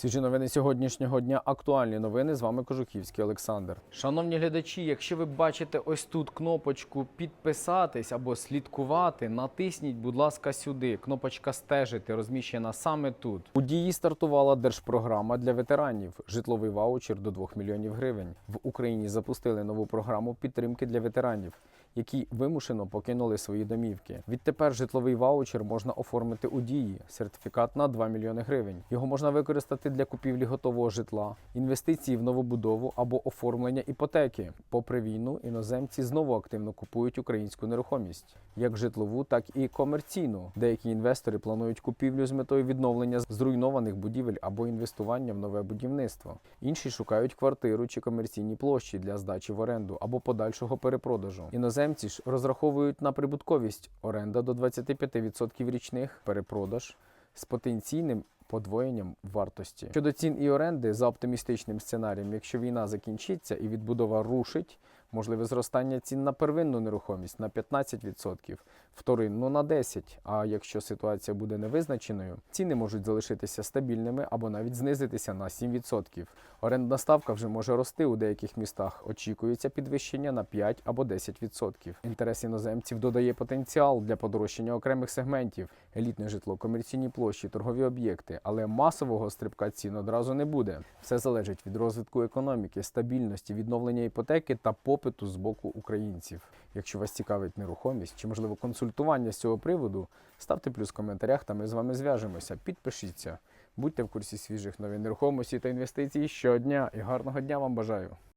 Свіжі новини сьогоднішнього дня. Актуальні новини. З вами Кожухівський Олександр. Шановні глядачі, якщо ви бачите ось тут кнопочку підписатись або слідкувати, натисніть, будь ласка, сюди. Кнопочка стежити розміщена саме тут. У дії стартувала держпрограма для ветеранів. Житловий ваучер до 2 мільйонів гривень. В Україні запустили нову програму підтримки для ветеранів. Які вимушено покинули свої домівки. Відтепер житловий ваучер можна оформити у дії, сертифікат на 2 мільйони гривень. Його можна використати для купівлі готового житла, інвестиції в новобудову або оформлення іпотеки. Попри війну, іноземці знову активно купують українську нерухомість, як житлову, так і комерційну. Деякі інвестори планують купівлю з метою відновлення зруйнованих будівель або інвестування в нове будівництво. Інші шукають квартиру чи комерційні площі для здачі в оренду або подальшого перепродажу. Іноземці ж розраховують на прибутковість оренда до 25% річних, перепродаж з потенційним подвоєнням вартості. Щодо цін і оренди за оптимістичним сценарієм, якщо війна закінчиться і відбудова рушить, можливе зростання цін на первинну нерухомість на 15%, вторинну на 10%. А якщо ситуація буде невизначеною, ціни можуть залишитися стабільними або навіть знизитися на 7%. Орендна ставка вже може рости у деяких містах. Очікується підвищення на 5 або 10%. Інтерес іноземців додає потенціал для подорожчання окремих сегментів: елітне житло, комерційні площі, торгові об'єкти. Але масового стрибка цін одразу не буде. Все залежить від розвитку економіки, стабільності, відновлення іпотеки та попиту з боку українців. Якщо вас цікавить нерухомість чи можливо консультування з цього приводу, ставте плюс в коментарях, та ми з вами зв'яжемося. Підпишіться. Будьте в курсі свіжих новин нерухомості та інвестицій щодня і гарного дня вам бажаю!